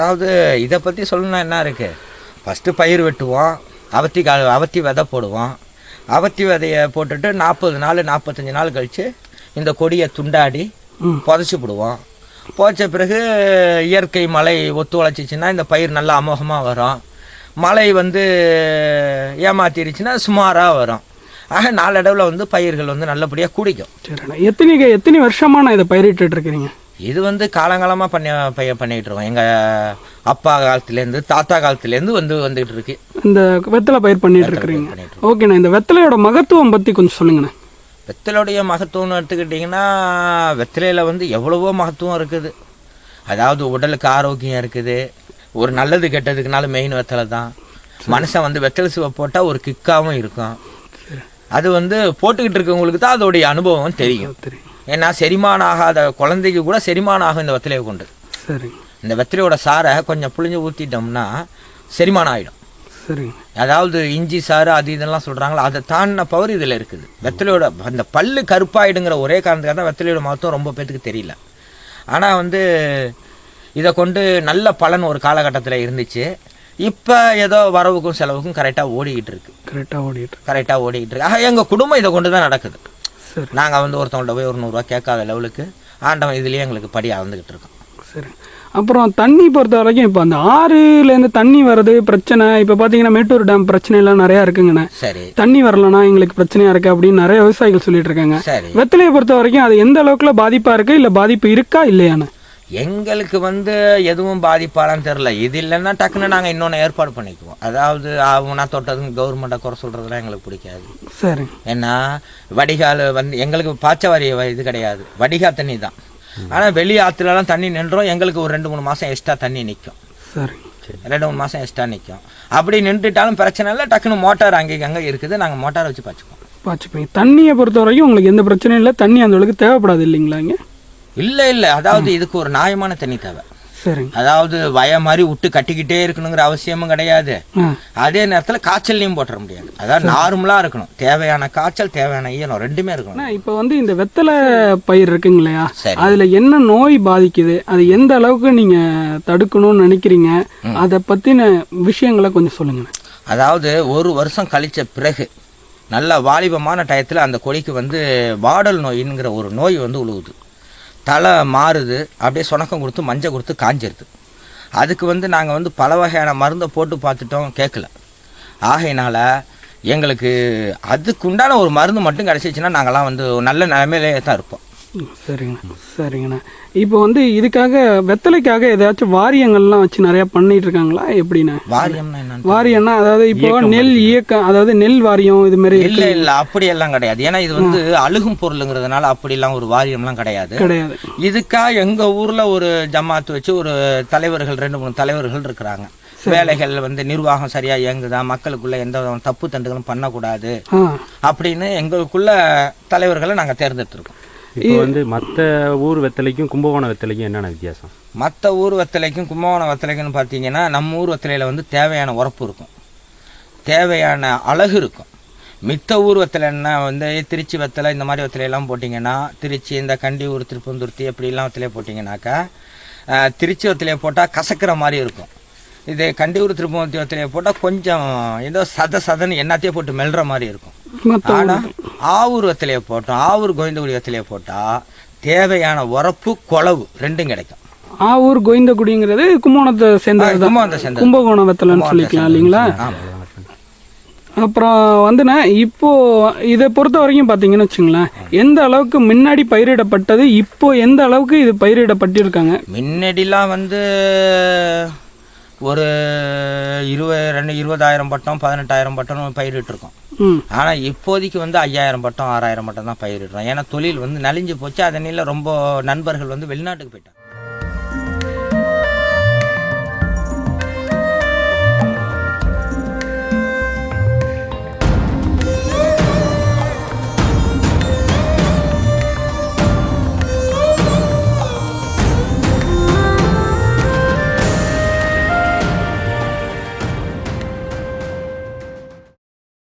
அதாவது இதை பற்றி சொல்லணும்னா என்ன இருக்குது ஃபஸ்ட்டு பயிர் வெட்டுவோம் அவத்தி கா அவத்தி விதை போடுவோம். அவத்தி விதையை போட்டுட்டு நாற்பது நாள் நாற்பத்தஞ்சு நாள் கழித்து இந்த கொடியை துண்டாடி புதைச்சி விடுவோம். புதைச்ச பிறகு இயற்கை மழை ஒத்துழைச்சிச்சின்னா இந்த பயிர் நல்லா அமோகமாக வரும். மழை வந்து ஏமாத்திருச்சுன்னா சுமாராக வரும். ஆக நாளடைவில் வந்து பயிர்கள் வந்து நல்லபடியாக குடிக்கும். சரிண்ணா. எத்தனை எத்தனை வருஷமா நான் இதை பயிரிட்டு இருக்கிறீங்க? இது வந்து காலங்காலமாக பண்ணி பைய பண்ணிகிட்டு இருக்கோம் எங்கள் அப்பா காலத்துலேருந்து தாத்தா காலத்துலேருந்து வந்து வந்துகிட்டு இருக்கு இந்த வெத்தலை பயிர் பண்ணிட்டு இருக்கிறீங்க. ஓகேண்ணா இந்த வெத்தலையோட மகத்துவம் பற்றி கொஞ்சம் சொல்லுங்கண்ணா. வெத்தலையுடைய மகத்துவம்னு எடுத்துக்கிட்டிங்கன்னா வெத்தலையில் வந்து எவ்வளவோ மகத்துவம் இருக்குது. அதாவது உடலுக்கு ஆரோக்கியம் இருக்குது. ஒரு நல்லது கெட்டதுக்குனாலும் மெயின் வெத்தலை தான். மனுஷன் வந்து வெத்தலை சிவ போட்டால் ஒரு கிக்காவும் இருக்கும். அது வந்து போட்டுக்கிட்டு இருக்கவங்களுக்கு தான் அதோடைய அனுபவம் தெரியும். தெரியும். ஏன்னா செரிமானம் ஆகாத குழந்தைக்கு கூட செரிமானம் ஆகும் இந்த வெத்தலையை கொண்டு. சரிங்க இந்த வெத்தலையோட சாரை கொஞ்சம் புளிஞ்சு ஊற்றிட்டோம்னா செரிமானம் ஆகிடும் சரிங்க அதாவது இஞ்சி சாறு அது இதெல்லாம் சொல்கிறாங்களோ அதை தாண்டின பவர் இதில் இருக்குது. வெத்தலையோட அந்த பல்லு கருப்பாயிடுங்கிற ஒரே காரணத்துக்காக தான் வெத்தலையோட மகத்துவம் ரொம்ப பேத்துக்கு தெரியல. ஆனால் வந்து இதை கொண்டு நல்ல பலன் ஒரு காலகட்டத்தில் இருந்துச்சு. இப்போ ஏதோ வரவுக்கும் செலவுக்கும் கரெக்டாக ஓடிக்கிட்டு இருக்கு. கரெக்டாக ஓடிட்டு. கரெக்டாக ஓடிக்கிட்டு இருக்கு. ஆக எங்கள் குடும்பம் இதை கொண்டு தான் நடக்குது. சரி. நாங்கள் வந்து ஒருத்தவங்கள்ட்ட போய் ஒரு நூறுரூவா கேட்காத லெவலுக்கு ஆண்டவன் இதுலேயே எங்களுக்கு படி அளந்துக்கிட்டு இருக்கோம் சரி. அப்புறம் தண்ணி பொறுத்த வரைக்கும் இப்போ அந்த ஆறுலேருந்து தண்ணி வர்றது பிரச்சனை. இப்போ பார்த்தீங்கன்னா மேட்டூர் டேம் பிரச்சனை எல்லாம் நிறையா இருக்குங்கண்ணே. சரி. தண்ணி வரலனா எங்களுக்கு பிரச்சனையா இருக்கு அப்படின்னு நிறைய விவசாயிகள் சொல்லிட்டு இருக்காங்க. சரி. வெத்தலையை பொறுத்த வரைக்கும் அது எந்த அளவுக்குல பாதிப்பா இருக்கு இல்ல பாதிப்பு இருக்கா இல்லையாண்ணே? எங்களுக்கு வந்து எதுவும் பாதிப்பாலாம் தெரில இது இல்லைன்னா டக்குன்னு நாங்கள் இன்னொன்று ஏற்பாடு பண்ணிக்குவோம். அதாவது அவனா தொட்டதும் கவர்மெண்ட்டை குறை சொல்கிறதுலாம் எங்களுக்கு பிடிக்காது. சரி. ஏன்னா வடிகால் வந்து எங்களுக்கு பாய்ச்சவாரி இது கிடையாது. வடிகால் தண்ணி தான். ஆனால் வெளி ஆற்றுலலாம் தண்ணி நின்றோம். எங்களுக்கு ஒரு ரெண்டு மூணு மாதம் எக்ஸ்ட்ரா தண்ணி நிற்கும் சரி. ரெண்டு மூணு மாதம் எக்ஸ்ட்ரா நிற்கும் அப்படி நின்றுட்டாலும் பிரச்சனை இல்லை. டக்குன்னு மோட்டார் அங்கே அங்கே இருக்குது. நாங்கள் மோட்டார் வச்சு பாய்ச்சிக்குவோம். பாச்சுப்பீங்க தண்ணியை பொறுத்த வரைக்கும் உங்களுக்கு எந்த பிரச்சனையும் இல்லை. தண்ணி அந்த அளவுக்கு தேவைப்படாது இல்லைங்களா இங்க? இல்லை இல்லை. அதாவது இதுக்கு ஒரு நியாயமான தண்ணி தேவை. அதாவது வய மாதிரி விட்டு கட்டிக்கிட்டே இருக்கணுங்கிற அவசியமும் கிடையாது. அதே நேரத்தில் காய்ச்சல்லையும் போட்டுற முடியாது. அதாவது நார்மலாக இருக்கணும். தேவையான காய்ச்சல் தேவையான ஈரம் ரெண்டுமே இருக்கணும். இப்போ வந்து இந்த வெத்தலை பயிர் இருக்குங்க இல்லையா? அதுல என்ன நோய் பாதிக்குது? அது எந்த அளவுக்கு நீங்க தடுக்கணும்னு நினைக்கிறீங்க? அதை பத்தின விஷயங்களை கொஞ்சம் சொல்லுங்கண்ணே அதாவது ஒரு வருஷம் கழிச்ச பிறகு நல்ல வாலிபமான டயத்தில் அந்த கொடிக்கு வந்து வாடல் நோயின்ங்கிற ஒரு நோய் வந்து உழுவுது. தலை மாறுது அப்படியே சுணக்கம் கொடுத்து மஞ்சள் கொடுத்து காஞ்சிருது. அதுக்கு வந்து நாங்கள் வந்து பல வகையான மருந்தை போட்டு பார்த்துட்டோம் கேட்கல. ஆகையினால் எங்களுக்கு அதுக்குண்டான ஒரு மருந்து மட்டும் கிடச்சிச்சின்னா நாங்கள்லாம் வந்து நல்ல நிலைமையிலே தான் இருப்போம். சரிங்கண்ணா சரிங்கண்ணா. இப்போ வந்து இதுக்காக வெத்தலைக்காக ஏதாச்சும் வாரியங்கள்லாம் வச்சு நிறைய பண்ணிட்டு இருக்காங்களா எப்படிண்ணே? வாரியம்னா என்னன்னு வாரியம்னா அதாவது இப்போ நெல் இயக்கம் அதாவது நெல் வாரியம் இது மாதிரி இல்லை இல்லை அப்படியெல்லாம் கிடையாது. ஏன்னா இது வந்து அழுகும் பொருளுங்கிறதுனால அப்படிலாம் ஒரு வாரியம்லாம் கிடையாது. கிடையாது. இதுக்கா எங்க ஊர்ல ஒரு ஜமாத்து வச்சு ஒரு தலைவர்கள் ரெண்டு மூணு தலைவர்கள் இருக்கிறாங்க. வேலைகள் வந்து நிர்வாகம் சரியா இயங்குதா? மக்களுக்குள்ள எந்த விதமான தப்பு தண்டுகளும் பண்ணக்கூடாது. அப்படின்னு எங்களுக்குள்ள தலைவர்களை நாங்க தேர்ந்தெடுத்திருக்கோம். இப்போ வந்து மற்ற ஊர் வெத்தலைக்கும் கும்பகோணம் வெத்தலைக்கும் என்னென்ன வித்தியாசம்? மற்ற ஊர் வெத்தலைக்கும் கும்பகோணம் வெத்தலைக்குன்னு பார்த்தீங்கன்னா நம்ம ஊர் வெத்தலையில் வந்து தேவையான உரப்பு இருக்கும். தேவையான அழகு இருக்கும். மித்த ஊர் வெத்தலைன்னா வந்து திருச்சி வெத்தலை இந்த மாதிரி வெத்தலையெல்லாம் போட்டிங்கன்னா திருச்சி இந்த கண்டியூர் திருப்பந்துருத்தி எப்படிலாம் வெத்தலையை போட்டிங்கனாக்கா திருச்சி வெத்தலையை போட்டால் கசக்கிற மாதிரி இருக்கும். இது கண்டியூர் திருப்பதி வெத்தலையை போட்டால் கொஞ்சம் ஏதோ சத சதன்னு என்னத்தையும் போட்டு மெல்ற மாதிரி இருக்கும். ஆனால் ஆவூர் வெத்தலையை போட்டோம். ஆவூர் கோவிந்தகுடி வெத்தலையை போட்டால் தேவையான உரப்பு குழவு ரெண்டும் கிடைக்கும். ஆவூர் கோவிந்தகுடிங்கிறது கும்போணத்தை சேர்ந்தது கும்பகோணத்தை சேர்ந்தது. கும்பகோணம் வெத்தலைன்னு சொல்லிக்கலாம் இல்லைங்களா? அப்புறம் வந்துண்ணே இப்போ இதை பொறுத்த வரைக்கும் பார்த்தீங்கன்னு வச்சுங்களேன் எந்த அளவுக்கு முன்னாடி பயிரிடப்பட்டது இப்போ எந்த அளவுக்கு இது பயிரிடப்பட்டிருக்காங்க? முன்னாடிலாம் வந்து ஒரு இருபது ரெண்டு இருபதாயிரம் பட்டம் பதினெட்டாயிரம் பட்டம் பயிரிட்டுருக்கோம். ஆனால் இப்போதைக்கு வந்து ஐயாயிரம் பட்டம் ஆறாயிரம் பட்டம் தான் பயிரிடுறோம். ஏன்னா தொழில் வந்து நலிஞ்சு போச்சு. அதனால ரொம்ப நண்பர்கள் வந்து வெளிநாட்டுக்கு போயிட்டாங்க.